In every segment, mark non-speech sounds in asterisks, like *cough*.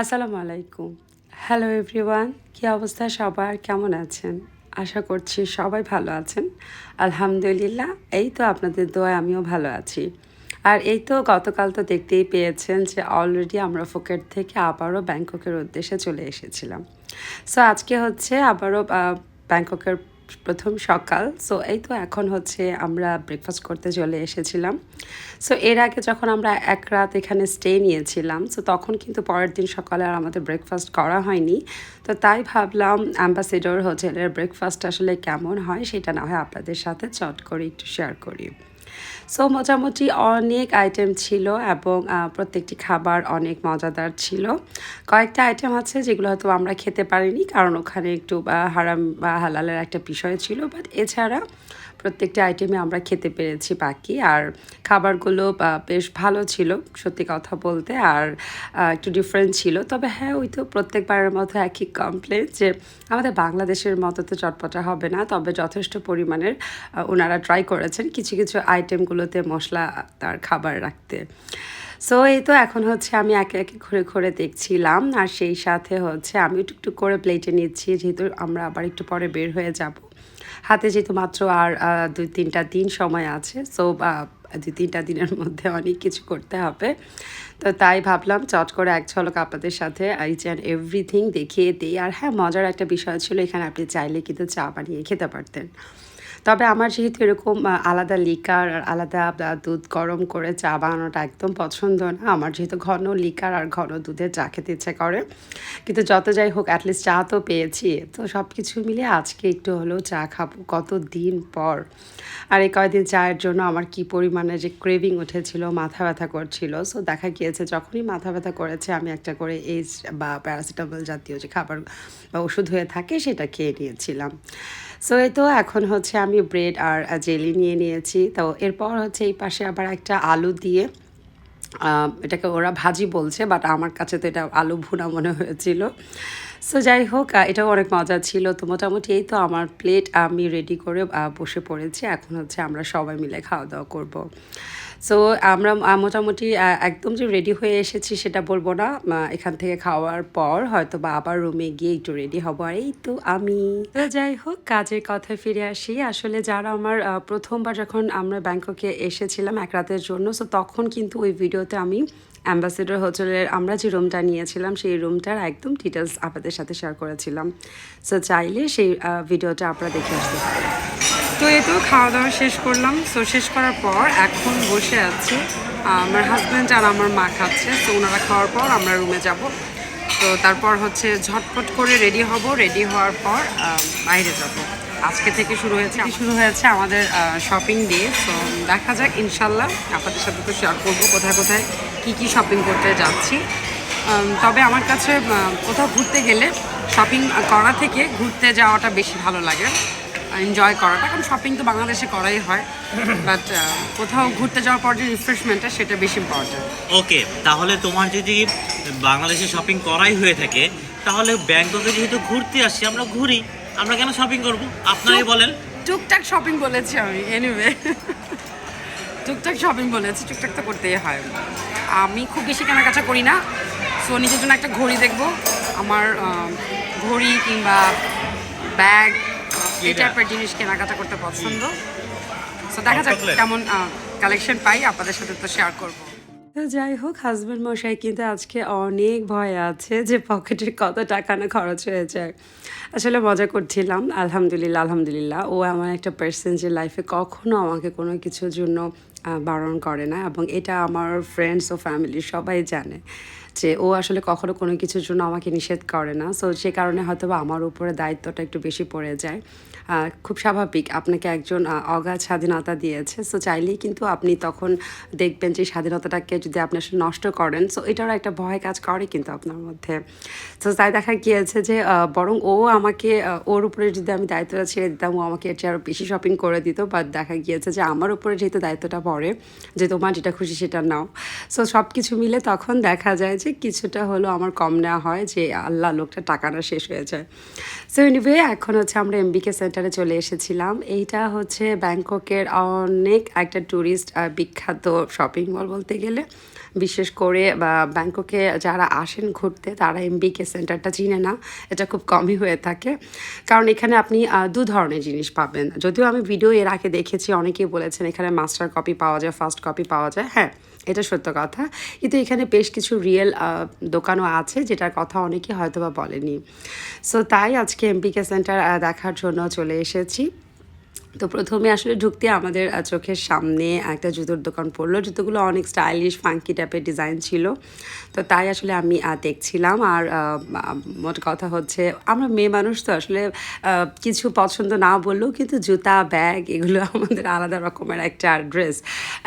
আসসালামু আলাইকুম। Hello everyone কী অবস্থা সবার? কেমন আছেন? আশা করছি সবাই ভালো আছেন। আলহামদুলিল্লাহ, এই তো আপনাদের দোয়ায় আমিও ভালো আছি। আর এই তো গতকাল তো দেখতেই পেয়েছেন যে অলরেডি আমরা ফুকেট থেকে আবারও ব্যাংককের উদ্দেশ্যে চলে এসেছিলাম। সো আজকে হচ্ছে আবারও ব্যাংককের প্রথম সকাল। সো এই তো এখন হচ্ছে আমরা ব্রেকফাস্ট করতে চলে এসেছিলাম। সো এর আগে যখন আমরা এক রাত এখানে স্টে নিয়েছিলাম সো তখন কিন্তু পরের দিন সকালে আর আমাদের ব্রেকফাস্ট করা হয়নি। তো তাই ভাবলাম অ্যাম্বাসেডর হোটেলের ব্রেকফাস্ট আসলে কেমন হয় সেটা না হয় আপনাদের সাথে চট করে একটু শেয়ার করি। সো মোটামুটি অনেক আইটেম ছিল এবং প্রত্যেকটি খাবার অনেক মজাদার ছিল। কয়েকটা আইটেম আছে যেগুলো হয়তো আমরা খেতে পারিনি, কারণ ওখানে একটু হারাম বা হালালের একটা বিষয় ছিল। বাট এছাড়া প্রত্যেকটা আইটেমে আমরা খেতে পেরেছি বাকি। আর খাবারগুলো বেশ ভালো ছিল, সত্যি কথা বলতে। আর একটু ডিফারেন্ট ছিল। তবে হ্যাঁ ওই তো প্রত্যেকবারের মতো একই কমপ্লেন যে, আমাদের বাংলাদেশের মতো তো চটপটা হবে না। তবে যথেষ্ট পরিমাণের ওনারা ট্রাই করেছেন। কিছু কিছু আইটেমগুলোতে মশলা তার খাবার রাখতে। সো এই তো এখন হচ্ছে আমি একে একে ঘুরে ঘুরে দেখছিলাম। আর সেই সাথে হচ্ছে আমি টুকটুক করে প্লেটে নিচ্ছি, যেহেতু আমরা আবার একটু পরে বের হয়ে যাব। হাতে যেহেতু মাত্র আর দুই তিনটা দিন সময় আছে সো দুই তিনটা দিনের মধ্যে অনেক কিছু করতে হবে। তো তাই ভাবলাম চট করে এক ঝলক আপনাদের সাথে এইচ অ্যান্ড এভরিথিং দেখিয়ে দিই। আর হ্যাঁ মজার একটা বিষয় ছিল, এখানে আপনি চাইলে কিন্তু চা বানিয়ে খেতে পারতেন। তবে আমার যেহেতু এরকম আলাদা লিকার আর আলাদা দুধ গরম করে চা বানানোটা একদম পছন্দ না। আমার যেহেতু ঘন লিকার আর ঘন দুধের চা খেতে ইচ্ছে করে। কিন্তু যত যাই হোক অ্যাটলিস্ট চা তো পেয়েছি। তো সব কিছু মিলে আজকে একটু হলেও চা খাব। কত দিন পর? আর এই কয়দিন চায়ের জন্য আমার কি পরিমাণে যে ক্রেভিং উঠেছিল, মাথা ব্যথা করছিল সো দেখা গিয়েছে যখনই মাথা ব্যথা করেছে, আমি একটা করে এইচ বা প্যারাসিটামল জাতীয় যে খাবার বা ওষুধ হয়ে থাকে, সেটা খেয়ে নিয়েছিলাম। সো এই তো এখন হচ্ছে আমি ব্রেড আর জেলি নিয়ে নিয়েছি। তো এরপর হচ্ছে এই পাশে আবার একটা আলু দিয়ে এটাকে ওরা ভাজি বলছে বাট আমার কাছে তো এটা আলু ভুনা মনে হয়েছিল। সো যাই হোক এটাও অনেক মজা ছিল। তো মোটামুটি এই তো আমার প্লেট আমি রেডি করে বসে পড়েছি। এখন হচ্ছে আমরা সবাই মিলে খাওয়া দাওয়া করব। সো আমরা মোটামুটি একদম যে রেডি হয়ে এসেছি সেটা বলব না। এখান থেকে খাওয়ার পর হয়তো বা আবার রুমে গিয়ে একটু রেডি হব। আর এই তো আমি। যাই হোক, কাজের কথায় ফিরে আসি। আসলে যারা আমার প্রথমবার যখন আমরা ব্যাংককে এসেছিলাম এক রাতের জন্য সো তখন কিন্তু ওই ভিডিওতে আমি অ্যাম্বাসেডর হোটেলের, আমরা যে রুমটা নিয়েছিলাম, সেই রুমটার একদম ডিটেলস আপনাদের সাথে শেয়ার করেছিলাম। সো চাইলে সেই ভিডিওটা আপনারা দেখে আসতে পারেন। তো এই তো খাওয়া দাওয়া শেষ করলাম। সো শেষ করার পর এখন বসে আছি আমার হাজব্যান্ড আর আমার মা খাচ্ছে। তো ওনারা খাওয়ার পর আমরা রুমে যাব। তো তারপর হচ্ছে ঝটপট করে রেডি হব। রেডি হওয়ার পর বাইরে যাব। আজকে থেকে শুরু হয়েছে শুরু হয়েছে আমাদের শপিং ডে তো দেখা যাক ইনশাল্লাহ আপনাদের সাথে তো শেয়ার করব কোথায় কোথায় কী কী শপিং করতে যাচ্ছি। তবে আমার কাছে কোথাও ঘুরতে গেলে শপিং করা থেকে ঘুরতে যাওয়াটা বেশি ভালো লাগে। এনজয় করাটা কারণ শপিং তো বাংলাদেশে করাই হয়। বাট কোথাও ঘুরতে যাওয়ার পর যে রিফ্রেশমেন্টটা সেটা বেশি ইম্পর্টেন্ট ওকে তাহলে তোমার যদি বাংলাদেশে শপিং করাই হয়ে থাকে তাহলে ব্যাংককে যেহেতু ঘুরতে আসছি আমরা ঘুরি। আমরা কেন শপিং করব? আপনারাই বলেন। টুকটাক শপিং বলেছি আমি এনিওয়ে টুকটাক শপিং বলেছি টুকটাক তো করতেই হয়। আমি খুব বেশি কেনাকাটা করি না। সো নিজের জন্য একটা ঘড়ি দেখব। আমার ঘড়ি কিংবা ব্যাগ এই টাইপের জিনিস কেনাকাটা করতে পছন্দ। তো দেখা যাক কেমন কালেকশন পাই আপনাদের সাথে তো শেয়ার করব। তো যাই হোক হাজব্যান্ড মশাই কিন্তু আজকে অনেক ভয় আছে যে পকেটে কত টাকা না খরচ হয়ে যায়। আসলে মজা করছিলাম আলহামদুলিল্লাহ আলহামদুলিল্লাহ। ও এমন একটা পার্সন যে লাইফে কখনো আমাকে কোনো কিছুর জন্য বারণ করে না এবং এটা আমার ফ্রেন্ডস ও ফ্যামিলি সবাই জানে যে ও আসলে কখনো কোনো কিছুর জন্য আমাকে নিষেধ করে না। সো সে কারণে হয়তো বা আমার উপরে দায়িত্বটা একটু বেশি পড়ে যায়। খুব স্বাভাবিক আপনাকে একজন অগাধ স্বাধীনতা দিয়েছে। সো চাইলেই কিন্তু আপনি তখন দেখবেন যে স্বাধীনতাটাকে যদি আপনি আসলে নষ্ট করেন সো এটারও একটা ভয় কাজ করে কিন্তু আপনার মধ্যে। তো তাই দেখা গিয়েছে যে বরং ও আমাকে ওর উপরে যদি আমি দায়িত্বটা ছেড়ে দিতাম, ও আমাকে এর চেয়ে আরও বেশি শপিং করে দিত। বাট দেখা গিয়েছে যে আমার উপরে যেহেতু দায়িত্বটা পড়ে যে তোমার যেটা খুশি সেটা নাও। সো সব কিছু মিলে তখন দেখা যায় যে কিছুটা হলো আমার কম নেওয়া হয় যে আল্লাহ লোকটা টাকাটা শেষ হয়ে যায়। সো এনিওয়ে এখন হচ্ছে আমরা এমবিকে সেন্টারে চলে এসেছিলাম। এইটা হচ্ছে ব্যাংককের অনেক একটা ট্যুরিস্ট বিখ্যাত শপিং মল বলতে গেলে। বিশেষ করে, বা ব্যাংককে যারা আসেন ঘুরতে, তারা এমবিকে সেন্টারটা চিনে না। এটা খুব কমই হয়ে থাকে। কারণ এখানে আপনি দু ধরনের জিনিস পাবেন। যদিও আমি ভিডিও এর আগে দেখেছি, অনেকেই বলেছেন এখানে মাস্টার কপি পাওয়া যায় ফার্স্ট কপি পাওয়া যায়। হ্যাঁ এটা সত্য কথা। কিন্তু এখানে বেশ কিছু রিয়েল দোকানও আছে, যেটার কথা অনেকে হয়তো বা বলেনি। সো তাই আজকে এমপিকে সেন্টার দেখার জন্য চলে এসেছি। তো প্রথমে আসলে ঢুকতে আমাদের চোখের সামনে একটা জুতোর দোকান পড়ল। জুতোগুলো অনেক স্টাইলিশ ফাঙ্কি টাইপের ডিজাইন ছিল। তো তাই আসলে আমি দেখছিলাম। আর মোট কথা হচ্ছে, আমরা মেয়ে মানুষ তো আসলে কিছু পছন্দ না বললেও কিন্তু জুতা, ব্যাগ এগুলো *laughs* আমাদের আলাদা রকমের একটা ড্রেস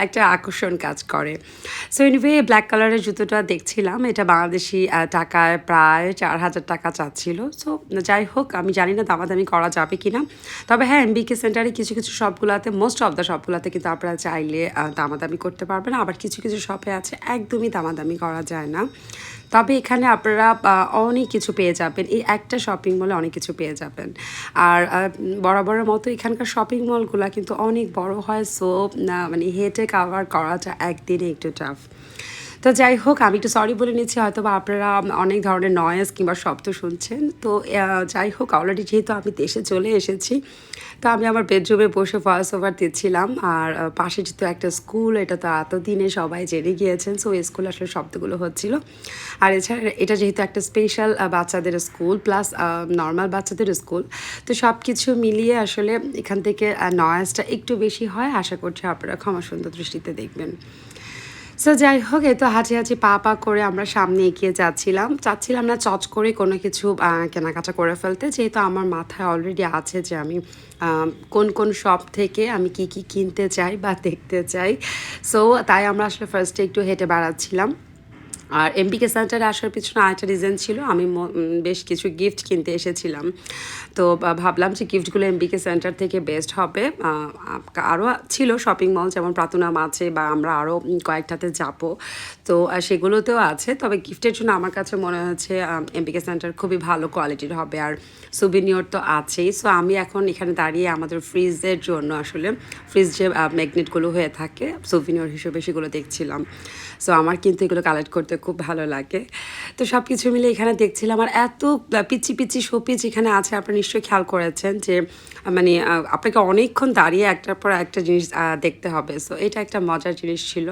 একটা আকর্ষণ কাজ করে। সো এনিওয়ে ব্ল্যাক কালারের জুতোটা দেখছিলাম। এটা বাংলাদেশি টাকায় প্রায় চার হাজার টাকা চাচ্ছিল। সো যাই হোক, আমি জানি না দামাদামি করা যাবে কিনা। তবে হ্যাঁ এমবিকে সেন্টারে কিছু কিছু শপগুলোতে মোস্ট অফ দ্য শপগুলোতে কিন্তু আপনারা চাইলে দামাদামি করতে পারবেন। আবার কিছু কিছু শপে আছে, একদমই দামাদামি করা যায় না। তবে এখানে আপনারা অনেক কিছু পেয়ে যাবেন। এই একটা শপিং মলে অনেক কিছু পেয়ে যাবেন। আর বরাবরের মতো এখানকার শপিং মলগুলো কিন্তু অনেক বড় হয়। সো মানে হেঁটে কাভার করাটা একদিনে একটু টাফ তো যাই হোক, আমি একটু সরি বলে নিচ্ছি হয়তো বা আপনারা অনেক ধরনের নয়েজ কিংবা শব্দ শুনছেন। তো যাই হোক অলরেডি যেহেতু আমি দেশে চলে এসেছি, তো আমি আমার বেডরুমে বসে ভয়েস ওভার দিচ্ছিলাম। আর পাশে যেহেতু একটা স্কুল এটা তো এতদিনে সবাই জেনে গিয়েছেন সো স্কুল আসলে শব্দগুলো হচ্ছিল। আর এছাড়া এটা যেহেতু একটা স্পেশাল বাচ্চাদের স্কুল প্লাস নর্মাল বাচ্চাদের স্কুল তো সব কিছু মিলিয়ে আসলে এখান থেকে নয়েজটা একটু বেশি হয়। আশা করছি আপনারা ক্ষমা সুন্দর দৃষ্টিতে দেখবেন। সো যাই হোক এই তো হাঁচি হাঁচি পা পা করে আমরা সামনে এগিয়ে যাচ্ছিলাম। চাচ্ছিলাম না চচ করে কোনো কিছু কেনাকাটা করে ফেলতে। যেহেতু আমার মাথায় অলরেডি আছে যে আমি কোন কোন শপ থেকে আমি কি কি কিনতে চাই বা দেখতে চাই। সো তাই আমরা আসলে ফার্স্টে একটু হেঁটে বেড়াচ্ছিলাম। আর এমপিকে সেন্টারে আসার পিছনে আরেকটা রিজন ছিল, আমি বেশ কিছু গিফট কিনতে এসেছিলাম। তো ভাবলাম যে গিফটগুলো এমপিকে সেন্টার থেকে বেস্ট হবে। আরও ছিল শপিং মল যেমন প্রাতুনাম আছে বা আমরা আরও কয়েকটাতে যাব। তো সেগুলোতেও আছে। তবে গিফটের জন্য আমার কাছে মনে হচ্ছে এমপিকে সেন্টার খুবই ভালো কোয়ালিটির হবে আর সুবিনিয়র তো আছেই। সো আমি এখন এখানে দাঁড়িয়ে আমাদের ফ্রিজের জন্য আসলে ফ্রিজ যে ম্যাগনেটগুলো হয়ে থাকে সুবিনিয়র হিসেবে সেগুলো দেখছিলাম। সো আমার কিন্তু এগুলো কালেক্ট করতে খুব ভালো লাগে। তো সব কিছু মিলে এখানে দেখছিলাম আর এত পিচি পিচি শোপিচ এখানে আছে, আপনারা নিশ্চয়ই খেয়াল করেছেন যে মানে আপনাকে অনেকক্ষণ দাঁড়িয়ে একটার পর একটা জিনিস দেখতে হবে। সো এটা একটা মজার জিনিস ছিল।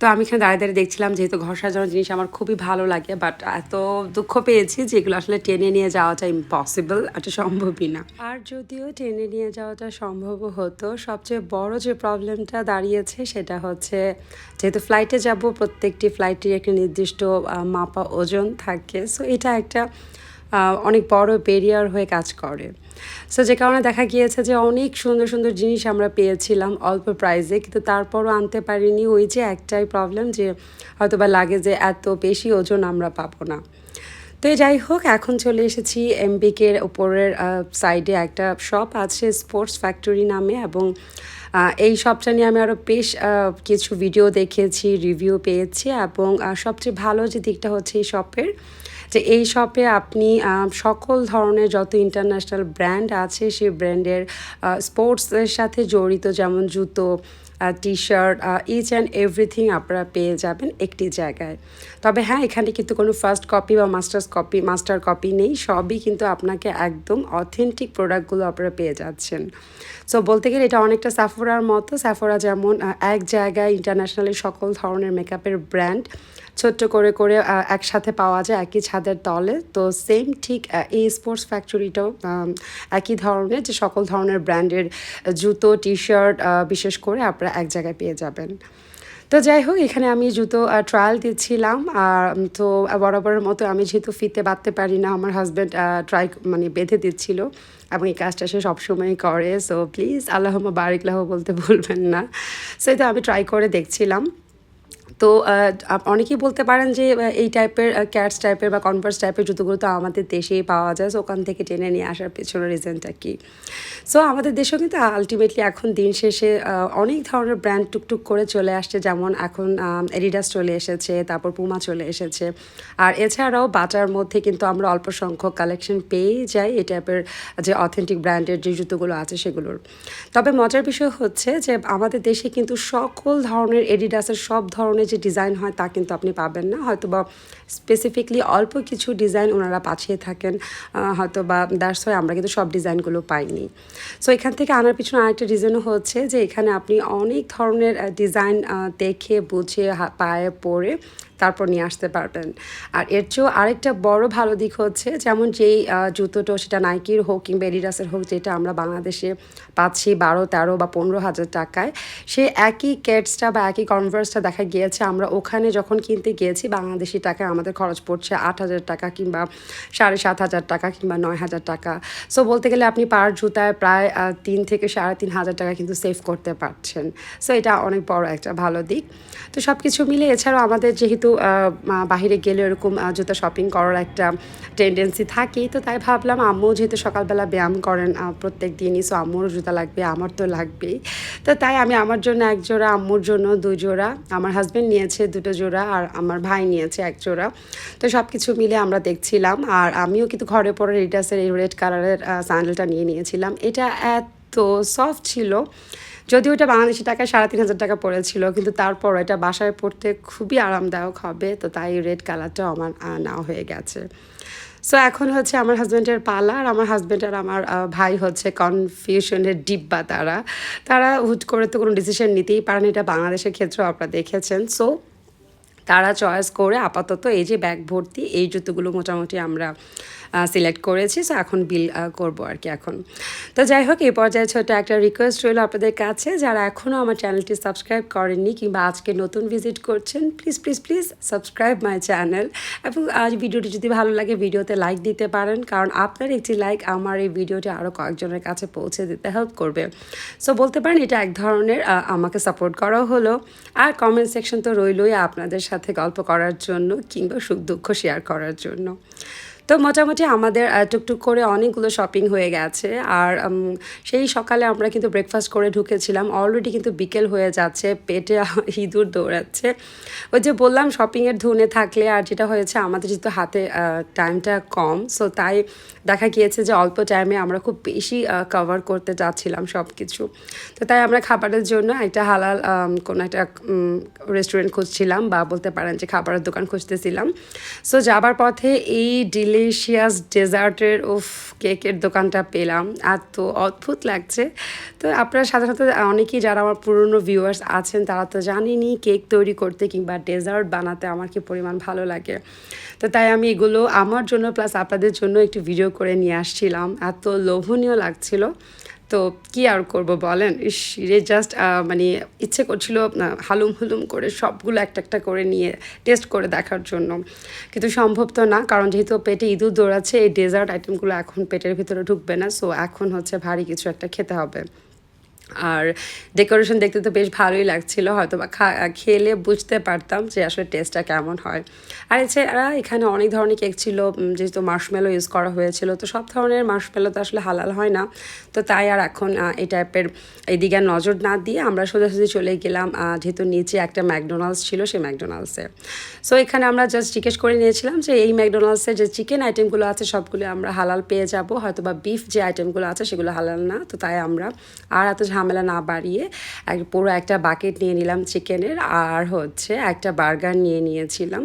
তো আমি এখানে দাঁড়িয়ে দাঁড়িয়ে দেখছিলাম যেহেতু ঘর সাজানোর জিনিস আমার খুবই ভালো লাগে বাট এত দুঃখ পেয়েছি যে এগুলো আসলে টেনে নিয়ে যাওয়াটা ইম্পসিবল এটা সম্ভবই না। আর যদিও টেনে নিয়ে যাওয়াটা সম্ভব হতো, সবচেয়ে বড় যে প্রবলেমটা দাঁড়িয়েছে সেটা হচ্ছে, যেহেতু ফ্লাইটে যাব, প্রত্যেকটি ফ্লাইটের নির্দিষ্ট মাপা ওজন থাকে। সো এটা একটা অনেক বড় বেরিয়ার হয়ে কাজ করে। সো যে কারণে দেখা গিয়েছে যে অনেক সুন্দর সুন্দর জিনিস আমরা পেয়েছিলাম অল্প প্রাইসে কিন্তু তারপরও আনতে পারিনি। ওই যে একটাই প্রবলেম যে হয়তো বা লাগে যে এত বেশি ওজন আমরা পাবো না। তো যাই হোক, এখন চলে এসেছি এমবিকের ওপরের সাইডে একটা শপ আছে স্পোর্টস ফ্যাক্টরি নামে এবং এই শপটা নিয়ে আমি আরও বেশ কিছু ভিডিও দেখেছি রিভিউ পেয়েছি এবং সবচেয়ে ভালো যে দিকটা হচ্ছে এই শপের যে এই শপে আপনি সকল ধরনের যত ইন্টারন্যাশনাল ব্র্যান্ড আছে সেই ব্র্যান্ডের স্পোর্টসের সাথে জড়িত যেমন জুতো T shirt each and everything আপনারা পেয়ে যাবেন একটি জায়গায়। তবে হ্যাঁ এখানে কিন্তু কোনো ফার্স্ট কপি বা মাস্টার্স কপি মাস্টার কপি নেই, সবই কিন্তু আপনাকে একদম অথেন্টিক প্রোডাক্টগুলো আপনারা পেয়ে যাচ্ছেন। সো বলতে গেলে এটা অনেকটা সাফোরার মতো। সাফোরা যেমন এক জায়গায় ইন্টারন্যাশনালি সকল ধরনের মেকআপের ব্র্যান্ড ছোট্ট করে করে একসাথে পাওয়া যায় একই ছাদের তলে। তো সেম ঠিক এই স্পোর্টস ফ্যাক্টরিটাও একই ধরনের যে সকল ধরনের ব্র্যান্ডের জুতো টি শার্ট বিশেষ করে আপনারা এক জায়গায় পেয়ে যাবেন। তো যাই হোক, এখানে আমি জুতো ট্রায়াল দিচ্ছিলাম। আর তো বরাবরের মতো আমি যেহেতু ফিতে বাঁধতে পারি না, আমার হাজব্যান্ড ট্রাই মানে বেঁধে দিচ্ছিল। এবং এই কাজটা সে সবসময় করে। সো প্লিজ আল্লাহ বারিকলাহ বলতে ভুলবেন না। সো এটা আমি ট্রাই করে দেখছিলাম। তো অনেকেই বলতে পারেন যে এই টাইপের ক্যাটস টাইপের বা কনভার্স টাইপের জুতোগুলো তো আমাদের দেশেই পাওয়া যায়। সো ওখান থেকে টেনে নিয়ে আসার পেছনে রিজনটা কি। সো আমাদের দেশেও কিন্তু আলটিমেটলি এখন দিন শেষে অনেক ধরনের ব্র্যান্ড টুকটুক করে চলে আসছে। যেমন এখন এডিডাস চলে এসেছে, তারপর পুমা চলে এসেছে। আর এছাড়াও বাটার মধ্যে কিন্তু আমরা অল্প সংখ্যক কালেকশন পেয়েই যাই এই টাইপের যে অথেন্টিক ব্র্যান্ডের যে জুতোগুলো আছে সেগুলোর। তবে মজার বিষয় হচ্ছে যে, আমাদের দেশে কিন্তু সকল ধরনের এডিডাসের সব ধরনের যে ডিজাইন হয় তা কিন্তু আপনি পাবেন না। হয়তো বা স্পেসিফিকলি অল্প কিছু ডিজাইন ওনারা পাঠিয়ে থাকেন হয়তো বা দ্যাটস হয় আমরা কিন্তু সব ডিজাইনগুলো পাইনি। সো এখান থেকে আনার পিছনে আরেকটা রিজনও হচ্ছে যে এখানে আপনি অনেক ধরনের ডিজাইন দেখে, বুঝে পায়ে পরে তারপর নিয়ে আসতে পারবেন। আর এর চেয়েও আরেকটা বড় ভালো দিক হচ্ছে, যেমন যেই জুতোটো সেটা নাইকির হোক কিংবা এডিডাসের হোক, যেটা আমরা বাংলাদেশে পাচ্ছি বারো, তেরো বা পনেরো হাজার টাকায়, সে একই কেটসটা বা একই কনভার্সটা দেখা গিয়েছে। আমরা ওখানে যখন কিনতে গিয়েছি, বাংলাদেশি টাকায় আমাদের খরচ পড়ছে আট হাজার টাকা কিংবা সাড়ে সাত হাজার টাকা কিংবা নয় হাজার টাকা। সো বলতে গেলে আপনি পার জুতায় প্রায় তিন থেকে সাড়ে তিন হাজার টাকা কিন্তু সেভ করতে পারছেন। সো এটা অনেক বড় একটা ভালো দিক। তো সব কিছু মিলে এছাড়াও আমাদের যেহেতু আহ, বাহিরে গেলে এরকম জুতো শপিং করার একটা টেন্ডেন্সি থাকে তো তাই ভাবলাম আম্মু যেহেতু সকালবেলা ব্যায়াম করেন প্রত্যেক দিনই সো আম্মুরও জুতা লাগবে আমার তো লাগবেই। তো তাই আমি আমার জন্য এক জোড়া আম্মুর জন্য দুই জোড়া আমার হাজব্যান্ড নিয়েছে দুটো জোড়া আর আমার ভাই নিয়েছে এক জোড়া। তো সব কিছু মিলে আমরা দেখছিলাম আর আমিও কিন্তু ঘরে পরে রিডাসের এই রেড কালারের স্যান্ডেলটা নিয়ে নিয়েছিলাম। এটা এত সফট ছিল যদিও এটা বাংলাদেশি টাকায় সাড়ে তিন হাজার টাকা পড়েছিল, কিন্তু তারপর এটা বাসায় পড়তে খুবই আরামদায়ক হবে, তো তাই রেড কালারটাও আমার নেওয়া হয়ে গেছে। সো এখন হচ্ছে আমার হাজব্যান্ডের পালা, আর আমার হাজব্যান্ড আর আমার ভাই হচ্ছে কনফিউশনের ডিব্বা তারা। তারা হুট করে তো কোনো ডিসিশন নিতেই পারেন, এটা বাংলাদেশের ক্ষেত্রেও আপনারা দেখেছেন। সো তারা চয়েস করে আপাতত এই যে ব্যাগ ভর্তি, এই জুতোগুলো মোটামুটি আমরা সিলেক্ট করেছি। সো এখন বিল করব আর কি এখন। তো যাই হোক, এই পর্যায়ে ছোট একটা রিকোয়েস্ট রইল আপনাদের কাছে। যারা এখনও আমার চ্যানেলটি সাবস্ক্রাইব করেননি কিংবা আজকে নতুন ভিজিট করছেন please please please subscribe my channel এবং আজ ভিডিওটি যদি ভালো লাগে, ভিডিওতে লাইক দিতে পারেন। কারণ আপনার একটি লাইক আমার এই ভিডিওটি আরও কয়েকজনের কাছে পৌঁছে দিতে হেল্প করবে। সো বলতে পারেন এটা এক ধরনের আমাকে সাপোর্ট করাও হলো। আর কমেন্ট সেকশন তো রইলই আপনাদের সাথে। গল্প করার জন্য কিংবা সুখ দুঃখ শেয়ার করার জন্য। তো মোটামুটি আমাদের টুকটুক করে অনেকগুলো শপিং হয়ে গেছে। আর সেই সকালে আমরা কিন্তু ব্রেকফাস্ট করে ঢুকেছিলাম। অলরেডি কিন্তু বিকেল হয়ে যাচ্ছে, পেটে *laughs* ইঁদুর দৌড়াচ্ছে। ওই যে বললাম শপিংয়ের ধুনে থাকলে আর যেটা হয়েছে, আমাদের যেহেতু হাতে টাইমটা কম সো তাই দেখা গিয়েছে যে অল্প টাইমে আমরা খুব বেশি কভার করতে চাচ্ছিলাম সব কিছু তো তাই আমরা খাবারের জন্য একটা হালাল কোনো একটা রেস্টুরেন্ট খুঁজছিলাম বা বলতে পারেন যে খাবারের দোকান খুঁজতেছিলাম। সো যাবার পথে এই ডিলিশিয়াস ডেজার্টের উফ, কেকের দোকানটা পেলাম। আর তো অদ্ভুত লাগছে। তো আপনারা সাধারণত অনেকেই যারা আমার পুরনো ভিউয়ার্স আছেন, তারা তো জানেনই কেক তৈরি করতে কিংবা ডেজার্ট বানাতে আমার কি পরিমাণ ভালো লাগে। তো তাই আমি এগুলো আমার জন্য প্লাস আপনাদের জন্য একটু ভিডিও করে নিয়ে আসছিলাম। এত লোভনীয় লাগছিল। তো কি আর করব বলেন? শিরে রে জাস্ট মানে ইচ্ছে করছিল হালুম হুলুম করে সবগুলো একটা একটা করে নিয়ে টেস্ট করে দেখার জন্য। কিন্তু সম্ভব তো না, কারণ যেহেতু পেটে ইঁদুর দৌড়াচ্ছে, এই ডেজার্ট আইটেমগুলো এখন পেটের ভিতরে ঢুকবে না সো এখন হচ্ছে ভারী কিছু একটা খেতে হবে। আর ডেকোরেশন দেখতে তো বেশ ভালোই লাগছিল হয়তো বা খেলে বুঝতে পারতাম যে আসলে টেস্টটা কেমন হয়। আর এছাড়া এখানে অনেক ধরনের কেক ছিল যেহেতু মার্শমেলো ইউজ করা হয়েছিল, তো সব ধরনের মার্শমেলো তো আসলে হালাল হয় না। তো তাই আর এখন এই টাইপের এইদিকে আর নজর না দিয়ে আমরা সোজাসুজি চলে গেলাম যেহেতু নিচে একটা ম্যাকডোনাল্ডস ছিল সেই ম্যাকডোনাল্ডসে সো এখানে আমরা জাস্ট জিজ্ঞেস করে নিয়েছিলাম যে এই ম্যাকডোনাল্ডসের যে চিকেন আইটেমগুলো আছে, সবগুলো আমরা হালাল পেয়ে যাব হয়তো বা বিফ যে আইটেমগুলো আছে, সেগুলো হালাল না। তো তাই আমরা আর এত ঝামেলা না বাড়িয়ে এক পুরো একটা বাকেট নিয়ে নিলাম চিকেনের আর হচ্ছে একটা বার্গার নিয়ে নিয়েছিলাম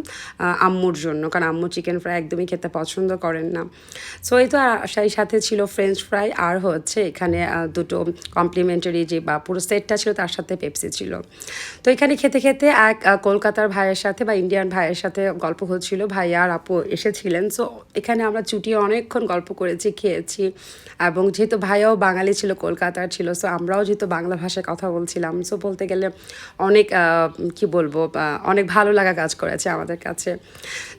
আম্মুর জন্য। কারণ আম্মু চিকেন ফ্রাই একদমই খেতে পছন্দ করেন না। সো এই তো সেই সাথে ছিল ফ্রেঞ্চ ফ্রাই আর হচ্ছে এখানে দুটো কমপ্লিমেন্টারি যে বা পুরো সেটটা ছিল তার সাথে পেপসি ছিল। তো এখানে খেতে খেতে এক কলকাতার ভাইয়ের সাথে বা ইন্ডিয়ান ভাইয়ের সাথে গল্প হচ্ছিল। ভাইয়া আর আপু এসেছিলেন। সো এখানে আমরা চুটিয়ে অনেকক্ষণ গল্প করেছি, খেয়েছি। এবং যেহেতু ভাইয়াও বাঙালি ছিল, কলকাতার ছিল সো আমরাও যেহেতু বাংলা ভাষায় কথা বলছিলাম। সো বলতে গেলে অনেক কি বলব অনেক ভালো লাগা কাজ করেছে আমাদের কাছে।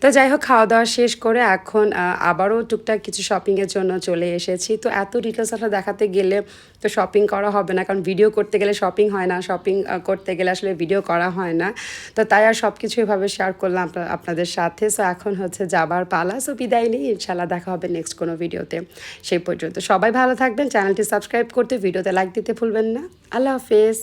তো যাই হোক, খাওয়া দাওয়া শেষ করে এখন আবারও টুকটাক কিছু শপিংয়ের জন্য চলে এসেছি। তো এত ডিটেলস আসলে দেখাতে গেলে তো শপিং করা হবে না, কারণ ভিডিও করতে গেলে শপিং হয় না শপিং করতে গেলে আসলে ভিডিও করা হয় না। তো তাই আর সব কিছু এভাবে শেয়ার করলাম আপনা- আপনাদের সাথে। সো এখন হচ্ছে যাবার পালা। সো বিদায় নেই। ইনশাল্লাহ দেখা হবে নেক্সট কোনো ভিডিওতে সেই পর্যন্ত সবাই ভালো থাকবেন। চ্যানেলটি সাবস্ক্রাইব করতে ভিডিওতে লাইক দিতে ভুলবেন না আল্লাহ হাফেজ